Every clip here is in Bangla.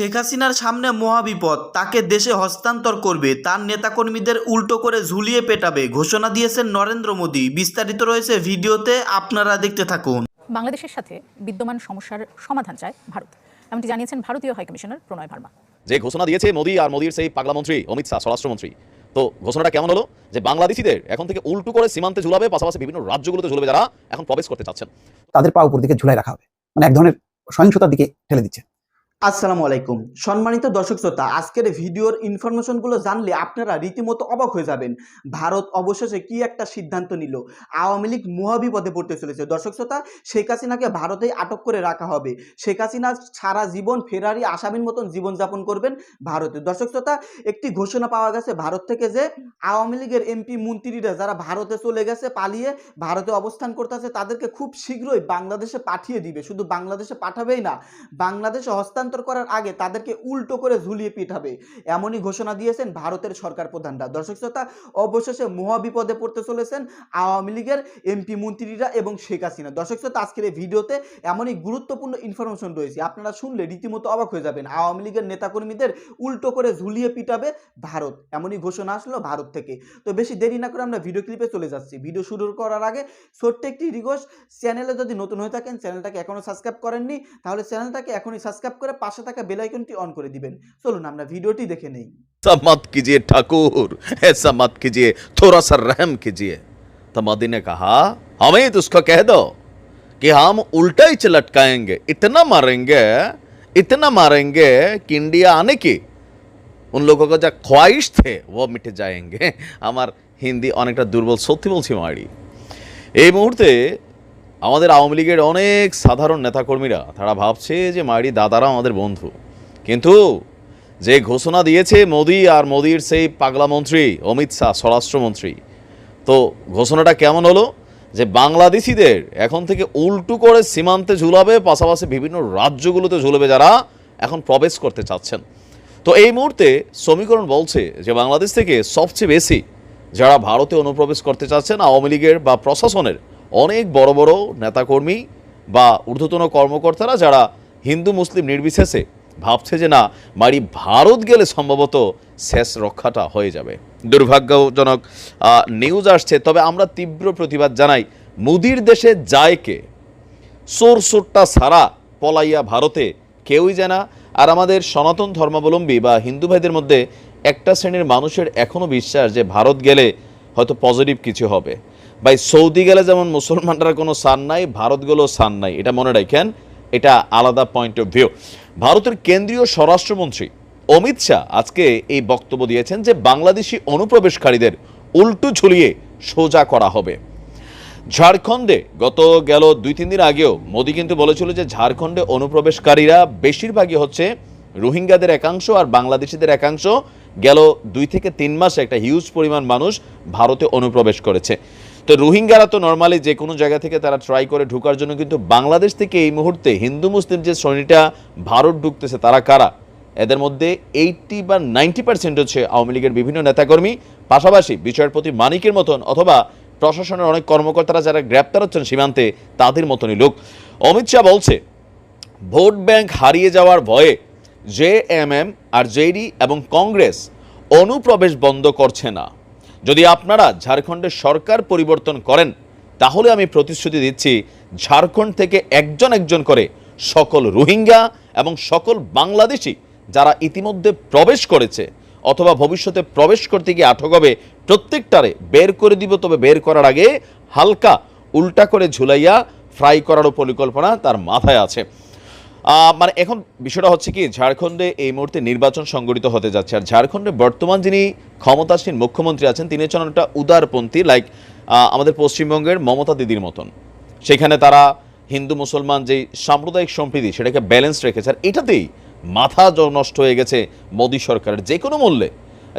শেখ হাসিনার সামনে মহাবিপদ তাকে দেশে হস্তান্তর করবে তার নেতাকর্মীদের উল্টো করে ঝুলিয়ে পেটাবে ঘোষণা দিয়েছেন নরেন্দ্র মোদী। বিস্তারিত রয়েছে ভিডিওতে আপনারা দেখতে থাকুন। বাংলাদেশের সাথে বিদ্যমান সমস্যার সমাধান চায় ভারত। এমনটি জানিয়েছেন ভারতীয় হাইকমিশনার প্রণয় ভার্মা। যে ঘোষণা দিয়েছে মোদী আর মোদীর সেই পাগলা মন্ত্রী অমিত শাহ স্বরাষ্ট্রমন্ত্রী। তো ঘোষণাটা কেমন হলো? যে বাংলাদেশিদের এখন থেকে উল্টো করে সীমান্তে ঝুলাবে পাশাপাশি বিভিন্ন রাজ্যগুলোতে ঝুলবে যারা এখন প্রবেশ করতে চাচ্ছেন। তাদের পা উপর দিকে ঝুলাই রাখা হবে। মানে এক ধরনের সহিংসতার দিকে ঠেলে দিচ্ছে। আসসালামু আলাইকুম। সম্মানিত দর্শক শ্রোতা, আজকের ভিডিওর ইনফরমেশনগুলো জানলে আপনারা রীতিমতো অবাক হয়ে যাবেন। ভারত অবশেষে কি একটা সিদ্ধান্ত নিল? আওয়ামী লীগ মহাবিপদে পড়তে চলেছে। দর্শক শ্রোতা, শেখ হাসিনাকে ভারতেই আটক করে রাখা হবে। শেখ হাসিনা সারা জীবন ফেরারি আসামির মতন জীবনযাপন করবেন ভারতে। দর্শক শ্রোতা, একটি ঘোষণা পাওয়া গেছে ভারত থেকে যে, আওয়ামী লীগের এমপি মন্ত্রীরা যারা ভারতে চলে গেছে, পালিয়ে ভারতে অবস্থান করতেছে, তাদেরকে খুব শীঘ্রই বাংলাদেশে পাঠিয়ে দিবে। শুধু বাংলাদেশে পাঠাবেই না, বাংলাদেশে হস্তান্তর করার আগে তাদেরকে উল্টো করে ঝুলিয়ে পিঠাবে এমনই ঘোষণা দিয়েছেন ভারতের সরকার প্রধানরা। দর্শক শ্রোতা, অবশেষে মহাবিপদে পড়তে চলেছেন আওয়ামী লীগের এমপি মন্ত্রীরা এবং শেখ হাসিনা। দর্শক শ্রোতা, আজকের এই ভিডিওতে এমনই গুরুত্বপূর্ণ ইনফরমেশন রয়েছে। আপনারা শুনলে রীতিমতো অবাক হয়ে যাবেন। আওয়ামী লীগের নেতাকর্মীদের উল্টো করে ঝুলিয়ে পিটাবে ভারত। এমনই ঘোষণা আসলো ভারত থেকে। তো বেশি দেরি না করে আমরা ভিডিও ক্লিপে চলে যাচ্ছি। ভিডিও শুরু করার আগে ছোট্ট একটি রিকোয়েস্ট চ্যানেলে যদি নতুন হয়ে থাকেন চ্যানেলটাকে এখনও সাবস্ক্রাইব করেননি, তাহলে চ্যানেলটাকে এখনই সাবস্ক্রাইব করে পাশে থাকা বেল আইকনটি অন করে দিবেন চলুন আমরা ভিডিওটি দেখে নেই ऐसा मत कीजिए ठाकुर ऐसा मत कीजिए थोड़ा सा रहम कीजिए तो मोदी ने कहा हमें तो उसको कह दो कि हम उल्टा ही लटकाएंगे इतना मारेंगे इतना मारेंगे कि इंडिया आने की उन लोगों को जो ख्वाहिश थे वो मिट जाएंगे আমার হিন্দি অনেকটা দুর্বল সত্যি বলছি মারি এই মুহূর্তে আমাদের আওয়ামী লীগের অনেক সাধারণ নেতাকর্মীরা, তারা ভাবছে যে মারি দাদারা আমাদের বন্ধু। কিন্তু যে ঘোষণা দিয়েছে মোদি আর মোদির সেই পাগলা মন্ত্রী, অমিত শাহ স্বরাষ্ট্রমন্ত্রী তো ঘোষণাটা কেমন হলো? যে বাংলাদেশিদের এখন থেকে উল্টো করে সীমান্তে ঝুলাবে, পাশাপাশি বিভিন্ন রাজ্যগুলোতে ঝুলবে যারা এখন প্রবেশ করতে চাচ্ছেন। তো এই মুহূর্তে সমীকরণ বলছে যে বাংলাদেশ থেকে সবচেয়ে বেশি যারা ভারতে অনুপ্রবেশ করতে চাচ্ছেন আওয়ামী লীগের বা প্রশাসনের অনেক বড় বড় নেতাকর্মী বা ঊর্ধ্বতন কর্মকর্তারা যারা হিন্দু মুসলিম নির্বিশেষে ভাবছে যে না, মারি ভারত গেলে সম্ভবত শেষ রক্ষাটা হয়ে যাবে। দুর্ভাগ্যজনক নিউজ আসছে। তবে আমরা তীব্র প্রতিবাদ জানাই মুদির দেশে যায় কে? সোর সোরটা সারা পলাইয়া ভারতে কেউই জানা আর আমাদের সনাতন ধর্মাবলম্বী বা হিন্দু ভাইদের মধ্যে একটা শ্রেণির মানুষের এখনও বিশ্বাস যে ভারত গেলে হয়তো পজিটিভ কিছু হবে। ভাই, সৌদি গেলে যেমন মুসলমানরা কোনো সান নাই, ভারত গেলেও সান নাই। এটা মনে রাখেন, এটা আলাদা পয়েন্ট অফ ভিউ ভারতের কেন্দ্রীয় স্বরাষ্ট্রমন্ত্রী অমিত শাহ আজকে এই বক্তব্য দিয়েছেন যে বাংলাদেশি অনুপ্রবেশকারীদের উল্টো ঝুলিয়ে সোজা করা হবে। ঝাড়খণ্ডে গত গেল দুই, তিন দিন আগেও মোদী কিন্তু বলেছিল যে ঝাড়খণ্ডে অনুপ্রবেশকারীরা বেশিরভাগই হচ্ছে রোহিঙ্গাদের একাংশ আর বাংলাদেশিদের একাংশ। গেল দুই থেকে তিন মাসে একটা হিউজ পরিমাণ মানুষ ভারতে অনুপ্রবেশ করেছে। তো রোহিঙ্গারা তো নর্মালি যে কোনো জায়গা থেকে তারা ট্রাই করে ঢোকার জন্য, কিন্তু বাংলাদেশ থেকে এই মুহূর্তে হিন্দু মুসলিম যে শ্রেণীটা ভারত ঢুকতেছে, তারা কারা? এদের মধ্যে এইটটি বা নাইনটি পার্সেন্ট হচ্ছে আওয়ামী লীগের বিভিন্ন নেতাকর্মী। পাশাপাশি বিচারপতি মানিকের মতন অথবা প্রশাসনের অনেক কর্মকর্তারা যারা গ্রেপ্তার হচ্ছেন সীমান্তে, তাদের মতনই লোক। অমিত শাহ বলছে, ভোট ব্যাংক হারিয়ে যাওয়ার ভয়ে J M M R JD এবং কংগ্রেস অনুপ্রবেশ বন্ধ করছে না। যদি আপনারা ঝাড়খণ্ডের সরকার পরিবর্তন করেন, তাহলে আমি প্রতিশ্রুতি দিচ্ছি ঝাড়খণ্ড থেকে একজন একজন করে সকল রোহিঙ্গা এবং সকল বাংলাদেশি যারা ইতিমধ্যে প্রবেশ করেছে অথবা ভবিষ্যতে প্রবেশ করতে গিয়ে আটক হবে, প্রত্যেকটারে বের করে দিব। তবে বের করার আগে হালকা উল্টা করে ঝুলাইয়া ফ্রাই করারও পরিকল্পনা তার মাথায় আছে। মানে এখন বিষয়টা হচ্ছে কি, ঝাড়খণ্ডে এই মুহূর্তে নির্বাচন সংগঠিত হতে যাচ্ছে। আর ঝাড়খণ্ডে বর্তমান যিনি ক্ষমতাসীন মুখ্যমন্ত্রী আছেন, তিনি হচ্ছেন অনেকটা উদারপন্থী লাইক আমাদের পশ্চিমবঙ্গের মমতা দিদির মতন। সেখানে তারা হিন্দু, মুসলমান যেই সাম্প্রদায়িক সম্প্রীতি, সেটাকে ব্যালেন্স রেখেছে। আর এটাতেই মাথা নষ্ট হয়ে গেছে মোদী সরকারের যে কোনো মূল্যে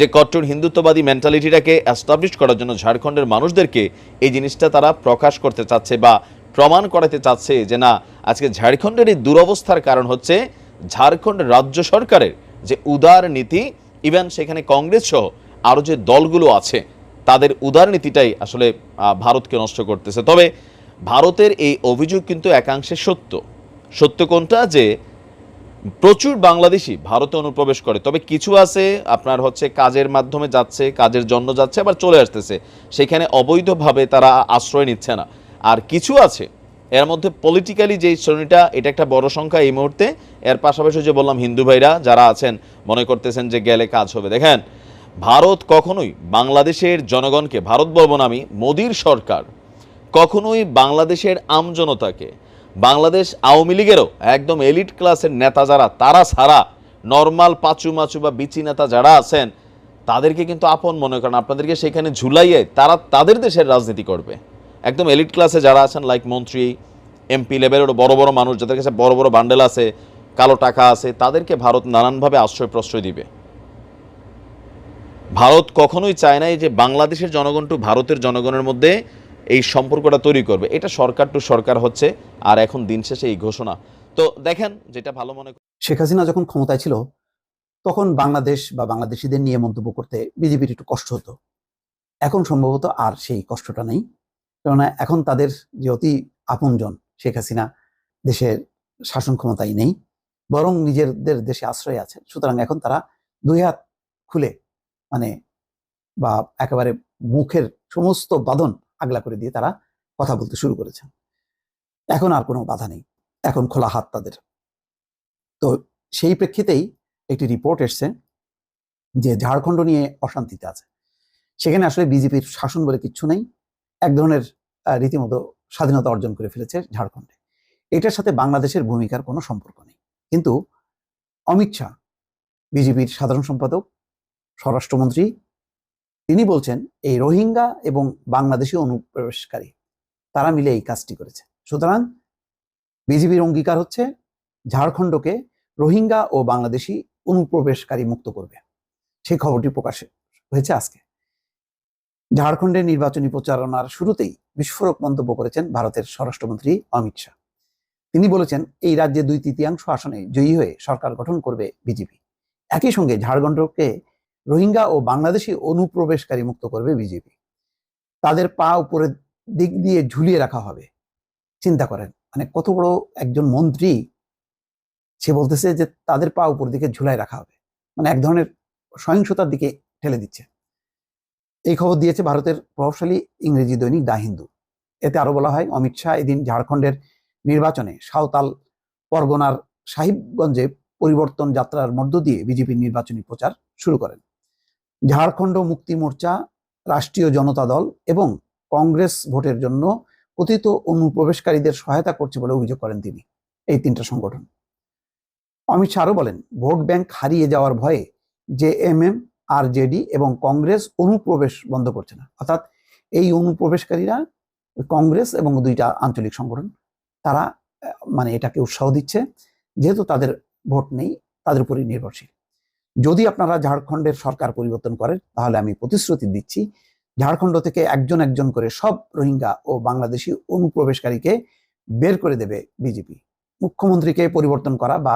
যে কট্টর হিন্দুত্ববাদী মেন্টালিটিটাকে অ্যাস্টাবলিশ করার জন্য ঝাড়খণ্ডের মানুষদেরকে এই জিনিসটা তারা প্রকাশ করতে চাচ্ছে বা প্রমাণ করাতে চাচ্ছে যে না, আজকে ঝাড়খণ্ডের এই দুরবস্থার কারণ হচ্ছে ঝাড়খণ্ড রাজ্য সরকারের যে উদার নীতি ইভেন সেখানে কংগ্রেস সহ আরও যে দলগুলো আছে, তাদের উদার নীতিটাই আসলে ভারতকে নষ্ট করতেছে। তবে ভারতের এই অভিযোগ কিন্তু একাংশে সত্য। সত্য কোনটা? যে প্রচুর বাংলাদেশি ভারতে অনুপ্রবেশ করে। তবে কিছু আছে, আপনার হচ্ছে কাজের মাধ্যমে যাচ্ছে, কাজের জন্য যাচ্ছে, আবার চলে আসতেছে। সেখানে অবৈধভাবে তারা আশ্রয় নিচ্ছে না। আর কিছু আছে। এর মধ্যে পলিটিক্যালি যে শ্রেণীটা, এটা একটা বড় সংখ্যা এই মুহূর্তে। এর পাশাপাশি যে বললাম, হিন্দু ভাইরা যারা আছেন, মনে করতেছেন যে গেলে কাজ হবে। দেখেন, ভারত কখনোই বাংলাদেশের জনগণকে, ভারত বলব না আমি, মোদির সরকার কখনোই বাংলাদেশের আমজনতাকে বাংলাদেশ আওয়ামী লীগেরও একদম এলিট ক্লাসের নেতা যারা, তারা ছাড়া নর্মাল পাচু মাচু বা বিচি নেতা যারা আছেন, তাদেরকে কিন্তু আপন মনে করেন। আপনাদেরকে সেখানে ঝুলাইয়ে তারা তাদের দেশের রাজনীতি করবে। একদম এলিট ক্লাসে যারা আছেন লাইক মন্ত্রী এমপি লেভেলের বড় বড় মানুষ, যাদের কাছে বড় বড় বান্ডেল আছে, কালো টাকা আছে, তাদেরকে ভারত নানানভাবে আশ্রয় প্রশ্রয় দিবে। ভারত কখনোই চায় না এই যে বাংলাদেশের জনগণ টু ভারতের জনগণের মধ্যে এই সম্পর্কটা তৈরি করবে। এটা সরকার টু সরকার হচ্ছে, আর এখন দিন শেষে এই ঘোষণা। তো দেখেন, যেটা ভালো মনে। শেখ হাসিনা যখন ক্ষমতায় ছিল, তখন বাংলাদেশ বা বাংলাদেশিদের নিয়ে মন্তব্য করতে বিজেপির একটু কষ্ট হতো। এখন সম্ভবত আর সেই কষ্টটা নেই। কেননা এখন তাদের যে অতি আপনজন শেখ হাসিনা, দেশের শাসন ক্ষমতায় নেই, বরং নিজেদের দেশে আশ্রয় আছে। সুতরাং এখন তারা দুই হাত খুলে মানে বা একেবারে মুখের সমস্ত বাঁধন আগলা করে দিয়ে তারা কথা বলতে শুরু করেছেন। এখন আর কোনো বাধা নেই। এখন খোলা হাত তাদের। তো সেই প্রেক্ষিতেই একটি রিপোর্ট এসছে যে ঝাড়খণ্ড নিয়ে অশান্তিতে আছে। সেখানে আসলে বিজেপির শাসন বলে কিচ্ছু নেই। এক ধরনের রীতিমতো স্বাধীনতা অর্জন করে ফেলেছে ঝাড়খণ্ডে। এটার সাথে বাংলাদেশের ভূমিকার কোনো সম্পর্ক নেই। কিন্তু অমিত শাহ, বিজেপির সাধারণ সম্পাদক, স্বরাষ্ট্রমন্ত্রী, তিনি বলছেন, এই রোহিঙ্গা এবং বাংলাদেশি অনুপ্রবেশকারী, তারা মিলে এই কাজটি করেছে। সুতরাং বিজেপির অঙ্গীকার হচ্ছে, ঝাড়খণ্ডকে রোহিঙ্গা ও বাংলাদেশি অনুপ্রবেশকারী মুক্ত করবে। সেই খবরটি প্রকাশ হয়েছে আজকে। ঝাড়খণ্ডের নির্বাচনী প্রচারণার শুরুতেই বিস্ফোরক মন্তব্য করেছেন ভারতের স্বরাষ্ট্রমন্ত্রী অমিত শাহ। তিনি বলেছেন, এই রাজ্যে দুই তৃতীয়াংশ আসনে জয়ী হয়ে সরকার গঠন করবে বিজেপি। একই সঙ্গে ঝাড়খণ্ডকে রোহিঙ্গা ও বাংলাদেশি অনুপ্রবেশকারী মুক্ত করবে বিজেপি। তাদের পা উপরের দিক দিয়ে ঝুলিয়ে রাখা হবে। চিন্তা করেন মানে কত বড় একজন মন্ত্রী সে বলতেছে যে তাদের পা উপর দিকে ঝুলাই রাখা হবে। মানে এক ধরনের সহিংসতার দিকে ঠেলে দিচ্ছে। এই খবর দিয়েছে ভারতের প্রভাবশালী ইংরেজি দৈনিক দা হিন্দু। এতে আরও বলা হয়, অমিত শাহ এদিন ঝাড়খণ্ডের নির্বাচনে সাঁওতাল পরগনার সাহিবগঞ্জে পরিবর্তন যাত্রার মধ্য দিয়ে বিজেপির নির্বাচনী প্রচার শুরু করেন। ঝাড়খণ্ড মুক্তি মোর্চা, রাষ্ট্রীয় জনতা দল এবং কংগ্রেস ভোটের জন্য কথিত অনুপ্রবেশকারীদের সহায়তা করছে বলে অভিযোগ করেন তিনি। এই তিনটা সংগঠন। অমিত শাহ আরও বলেন, ভোট ব্যাংক হারিয়ে যাওয়ার ভয়ে J M M R JD এবং কংগ্রেস অনুপ্রবেশ বন্ধ করছে না। অর্থাৎ এই অনুপ্রবেশকারীরা, কংগ্রেস এবং দুইটা আঞ্চলিক সংগঠন, তারা মানে এটাকে উৎসাহ দিচ্ছে, যেহেতু তাদের ভোট নেই, তাদের উপরই নির্ভরশীল। যদি আপনারা ঝাড়খণ্ডের সরকার পরিবর্তন করেন, তাহলে আমি প্রতিশ্রুতি দিচ্ছি, ঝাড়খণ্ড থেকে একজন একজন করে সব রোহিঙ্গা ও বাংলাদেশি অনুপ্রবেশকারীকে বের করে দেবে বিজেপি। মুখ্যমন্ত্রীকে পরিবর্তন করা বা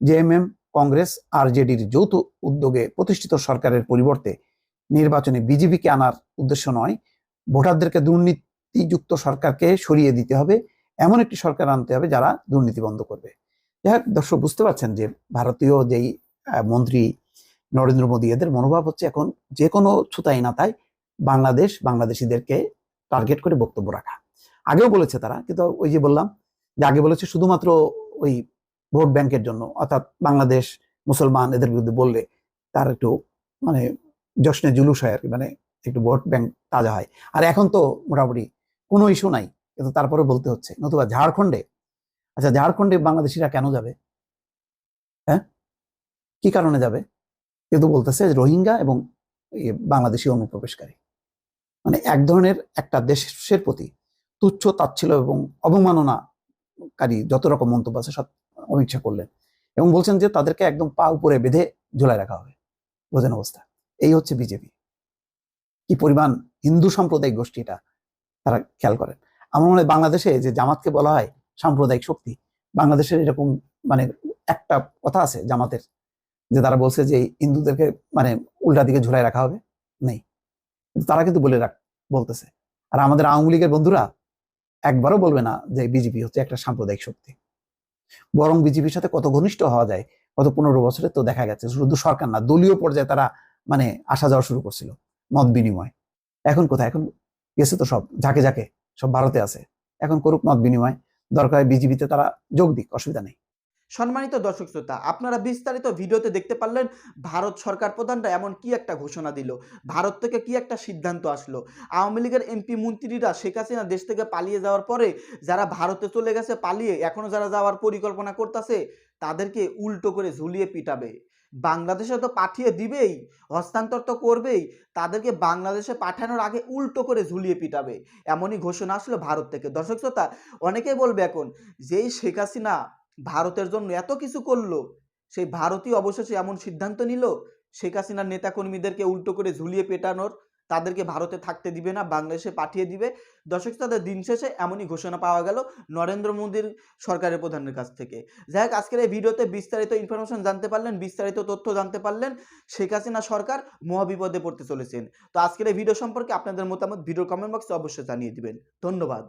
জেএমএম কংগ্রেস আর জেডির যৌথ উদ্যোগে প্রতিষ্ঠিত সরকারের পরিবর্তে নির্বাচনে বিজেপিকে আনার উদ্দেশ্য নয়, ভোটারদেরকে দুর্নীতিযুক্ত সরকারকে সরিয়ে দিতে হবে, এমন একটি সরকার আনতে হবে যারা দুর্নীতি বন্ধ করবে। যাই দর্শক বুঝতে পারছেন যে ভারতীয় যেই মন্ত্রী নরেন্দ্র মোদী, এদের মনোভাব হচ্ছে এখন যে কোনো ছুতাই না তাই বাংলাদেশ বাংলাদেশিদেরকে টার্গেট করে বক্তব্য রাখা। আগেও বলেছে তারা, কিন্তু ওই যে বললাম যে আগে বলেছে শুধুমাত্র ওই ভোট ব্যাংকের জন্য, অর্থাৎ বাংলাদেশ মুসলমান এদের বিরুদ্ধে বললে তার একটু মানে জশ্নে জুলুস হয় আর কি মানে একটু ভোট ব্যাংক তাজা হয়। আর এখন তো মোটামুটি কোনো ইস্যু নাই কিন্তু তারপরে বলতে হচ্ছে। নতুবা ঝাড়খণ্ডে আচ্ছা ঝাড়খণ্ডে বাংলাদেশিরা কেন যাবে? হ্যাঁ? কি কারণে যাবে? কিন্তু বলতেছে রোহিঙ্গা এবং বাংলাদেশি অনুপ্রবেশকারী। মানে এক ধরনের একটা দেশের প্রতি তুচ্ছ তাচ্ছিল এবং অবমাননাকারী যত রকম মন্তব্য আছে সব অমিত করলেন এবং বলছেন যে তাদেরকে একদম পা উপরে বেঁধে ঝোলায় রাখা হবে। বোঝেন অবস্থা। এই হচ্ছে বিজেপি। কি পরিমাণ হিন্দু সাম্প্রদায়িক গোষ্ঠী এটা, তারা খেয়াল করেন। আমার মনে হয় বাংলাদেশে যে জামাতকে বলা হয় সাম্প্রদায়িক শক্তি, বাংলাদেশের এরকম মানে একটা কথা আছে জামাতের, যে তারা বলছে যে হিন্দুদেরকে মানে উল্টা দিকে ঝুলাই রাখা হবে? নেই। তারা কিন্তু বলে রাখ, বলতেছে। আর আমাদের আওয়ামী লীগের বন্ধুরা একবারও বলবে না যে বিজেপি হচ্ছে একটা সাম্প্রদায়িক শক্তি। বরং বিজেপির সাথে কত ঘনিষ্ঠ হওয়া যায়, গত পনেরো বছরে তো দেখা গেছে, শুধু সরকার না, দলীয় পর্যায়ে তারা মানে আসা যাওয়া শুরু করছিল, মত বিনিময়। এখন কোথায়? এখন গেছে তো সব, ঝাঁকে ঝাঁকে, সব ভারতে আছে। এখন করুক মত বিনিময়, দরকার বিজেপিতে তারা যোগ দিক, অসুবিধা নেই। সম্মানিত দর্শক শ্রোতা, আপনারা বিস্তারিত ভিডিওতে দেখতে পারলেন ভারত সরকার প্রধানরা এমন কি একটা ঘোষণা দিল, ভারত থেকে কি একটা সিদ্ধান্ত আসলো। আওয়ামী লীগের এমপি মন্ত্রীরা শেখ হাসিনা দেশ থেকে পালিয়ে যাওয়ার পরে যারা ভারতে চলে গেছে পালিয়ে, এখনও যারা যাওয়ার পরিকল্পনা করতেছে, তাদেরকে উল্টো করে ঝুলিয়ে পিটাবে। বাংলাদেশে তো পাঠিয়ে দিবেই, হস্তান্তর তো করবেই, তাদেরকে বাংলাদেশে পাঠানোর আগে উল্টো করে ঝুলিয়ে পিটাবে। এমনই ঘোষণা আসলো ভারত থেকে। দর্শক শ্রোতা, অনেকেই বলবে এখন যেই শেখ হাসিনা ভারতের জন্য এত কিছু করল, সেই ভারতীয় অবশেষে এমন সিদ্ধান্ত নিল, শেখ হাসিনার নেতাকর্মীদেরকে উল্টো করে ঝুলিয়ে পেটানোর, তাদেরকে ভারতে থাকতে দিবে না, বাংলাদেশে পাঠিয়ে দিবে। দর্শক তাদের দিন শেষে এমনই ঘোষণা পাওয়া গেল নরেন্দ্র মোদীর সরকারের প্রধানের কাছ থেকে। যাই হোক, আজকের এই ভিডিওতে বিস্তারিত ইনফরমেশন জানতে পারলেন, বিস্তারিত তথ্য জানতে পারলেন শেখ হাসিনা সরকার মহাবিপদে পড়তে চলেছেন। তো আজকের এই ভিডিও সম্পর্কে আপনাদের মতামত ভিডিও কমেন্ট বক্সে অবশ্যই জানিয়ে দিবেন। ধন্যবাদ।